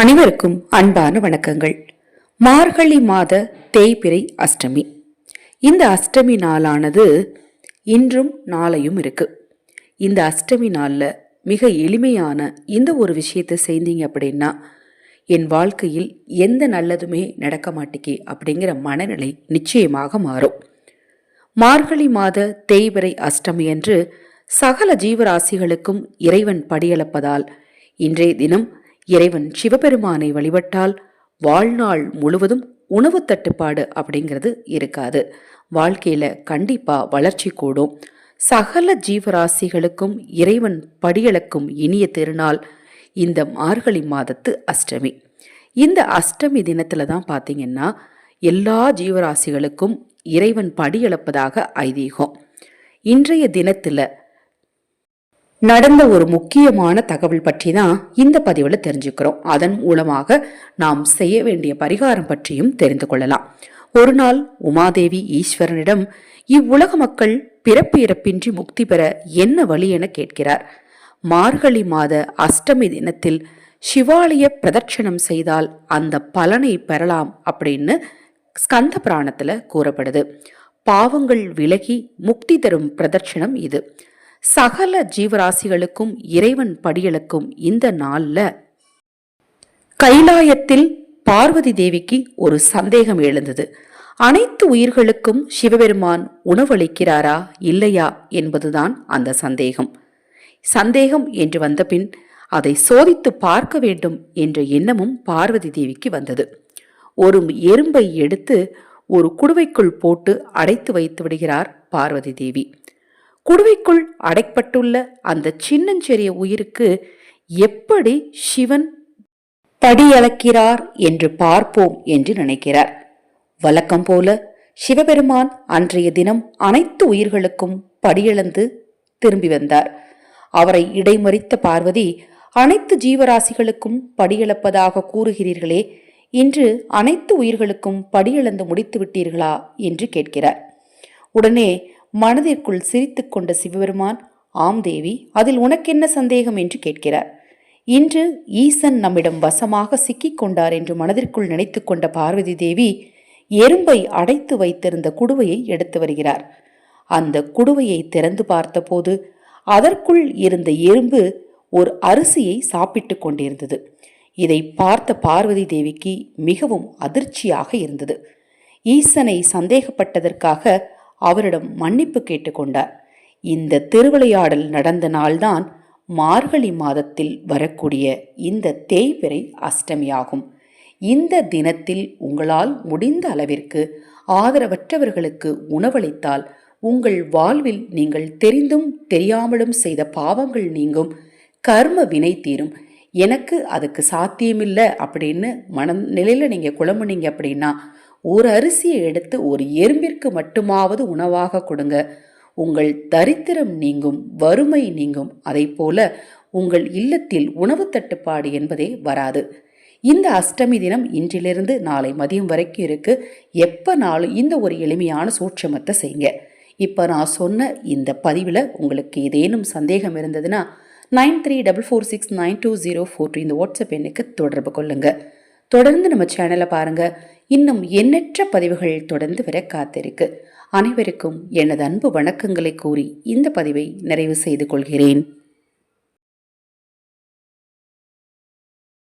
அனைவருக்கும் அன்பான வணக்கங்கள். மார்கழி மாத தேய்பிறை அஷ்டமி. இந்த அஷ்டமி நாளானது இன்றும் நாளையும் இருக்கு. இந்த அஷ்டமி நாளில் மிக எளிமையான இந்த ஒரு விஷயத்தை செய்தீங்க அப்படின்னா என் வாழ்க்கையில் எந்த நல்லதுமே நடக்க மாட்டேக்கே அப்படிங்கிற மனநிலை நிச்சயமாக மாறும். மார்கழி மாத தேய்பிறை அஷ்டமி என்று சகல ஜீவராசிகளுக்கும் இறைவன் படியளப்பதால் இன்றைய தினம் இறைவன் சிவபெருமானை வழிபட்டால் வாழ்நாள் முழுவதும் உணவு தட்டுப்பாடு அப்படிங்கிறது இருக்காது. வாழ்க்கையில கண்டிப்பா வளர்ச்சி கூடும். சகல ஜீவராசிகளுக்கும் இறைவன் படியளக்கும் இனிய திருநாள் இந்த மார்கழி மாதத்து அஷ்டமி. இந்த அஷ்டமி தினத்துல தான் பார்த்தீங்கன்னா எல்லா ஜீவராசிகளுக்கும் இறைவன் படியளப்பதாக ஐதீகம். இன்றைய தினத்துல நடந்த ஒரு முக்கியமான தகவல் பற்றி தான் இந்த பதிவில் தெரிஞ்சுக்கிறோம். அதன் மூலமாக நாம் செய்ய வேண்டிய பரிகாரம் பற்றியும் தெரிந்து கொள்ளலாம். ஒரு நாள் உமாதேவி ஈஸ்வரனிடம் இவ்வுலக மக்கள் பிறப்பு இறப்பின்றி முக்தி பெற என்ன வழி என கேட்கிறார்? மார்கழி மாத அஷ்டமி தினத்தில் சிவாலய பிரதட்சணம் செய்தால் அந்த பலனை பெறலாம் அப்படின்னு ஸ்கந்த புராணத்தில் கூறப்படுது. பாவங்கள் விலகி முக்தி தரும் பிரதட்சணம் இது. சகல ஜீவராசிகளுக்கும் இறைவன் படியளக்கும் இந்த நாளில் கைலாயத்தில் பார்வதி தேவிக்கு ஒரு சந்தேகம் எழுந்தது. அனைத்து உயிர்களுக்கும் சிவபெருமான் உணவளிக்கிறாரா இல்லையா என்பதுதான் அந்த சந்தேகம். சந்தேகம் என்று வந்தபின் அதை சோதித்து பார்க்க வேண்டும் என்ற எண்ணமும் பார்வதி தேவிக்கு வந்தது. ஒரு எறும்பை எடுத்து ஒரு குடுவைக்குள் போட்டு அடைத்து வைத்து விடுகிறார் பார்வதி தேவி. குடுவைக்குள் அடைப்பட்டுள்ள அந்த சின்னஞ்சிறிய உயிருக்கு எப்படி சிவன் படியளக்கிறார் என்று பார்ப்போம் என்று நினைக்கிறார். வழக்கம் போல சிவபெருமான் அன்றைய தினம் அனைத்து உயிர்களுக்கும் படியளந்து திரும்பி வந்தார். அவரை இடைமறித்த பார்வதி அனைத்து ஜீவராசிகளுக்கும் படியளப்பதாக கூறுகிறீர்களே இன்று அனைத்து உயிர்களுக்கும் படியளந்து முடித்து விட்டீர்களா என்று கேட்கிறார். உடனே மனதிற்குள் சிரித்து கொண்ட சிவபெருமான் ஆம் தேவி அதில் உனக்கென்ன சந்தேகம்? என்று கேட்கிறார். இன்று ஈசன் நம்மிடம் வசமாக சிக்கிக் கொண்டார் என்று மனதிற்குள் நினைத்து கொண்ட பார்வதி தேவி எறும்பை அடைத்து வைத்திருந்த குடுவையை எடுத்து வருகிறார். அந்த குடுவையை திறந்து பார்த்தபோது அதற்குள் இருந்த எறும்பு ஒரு அரிசியை சாப்பிட்டு கொண்டிருந்தது. இதை பார்த்த பார்வதி தேவிக்கு மிகவும் அதிர்ச்சியாக இருந்தது. ஈசனை சந்தேகப்பட்டதற்காக அவரிடம் மன்னிப்பு கேட்டுக்கொண்டார். இந்த திருவிளையாடல் நடந்த நாள்தான் மார்கழி மாதத்தில் வரக்கூடிய இந்த தேய்பிறை அஷ்டமியாகும். இந்த தினத்தில் உங்களால் முடிந்த அளவிற்கு ஆதரவற்றவர்களுக்கு உணவளித்தால் உங்கள் வாழ்வில் நீங்கள் தெரிந்தும் தெரியாமலும் செய்த பாவங்கள் நீங்கும். கர்ம வினை தீரும். எனக்கு அதுக்கு சாத்தியமில்லை அப்படின்னு மனம் நிலையில் நீங்கள் குழம்புனீங்க அப்படின்னா ஒரு அரிசியை எடுத்து ஒரு எறும்பிற்கு மட்டுமாவது உணவாக கொடுங்க. உங்கள் தரித்திரம் நீங்கும் வறுமை நீங்கும். அதை போல உங்கள் இல்லத்தில் உணவு தட்டுப்பாடு என்பதே வராது. இந்த அஷ்டமி தினம் இன்றிலிருந்து நாளை மதியம் வரைக்கும் இருக்கு. எப்போ நாளும் இந்த ஒரு எளிமையான சூட்சமத்தை செய்யுங்க. இப்போ நான் சொன்ன இந்த பதிவில் உங்களுக்கு ஏதேனும் சந்தேகம் இருந்ததுன்னா nine three double four six nine two zero four two இந்த வாட்ஸ்அப் எண்ணுக்கு தொடர்பு கொள்ளுங்கள் தொடர்ந்து நம்ம சேனலை பாருங்கள் இன்னும் எண்ணற்ற பதிவுகள் தொடர்ந்து வர காத்திருக்கு. அனைவருக்கும் எனது அன்பு வணக்கங்களை கூறி இந்த பதிவை நிறைவு செய்து கொள்கிறேன்.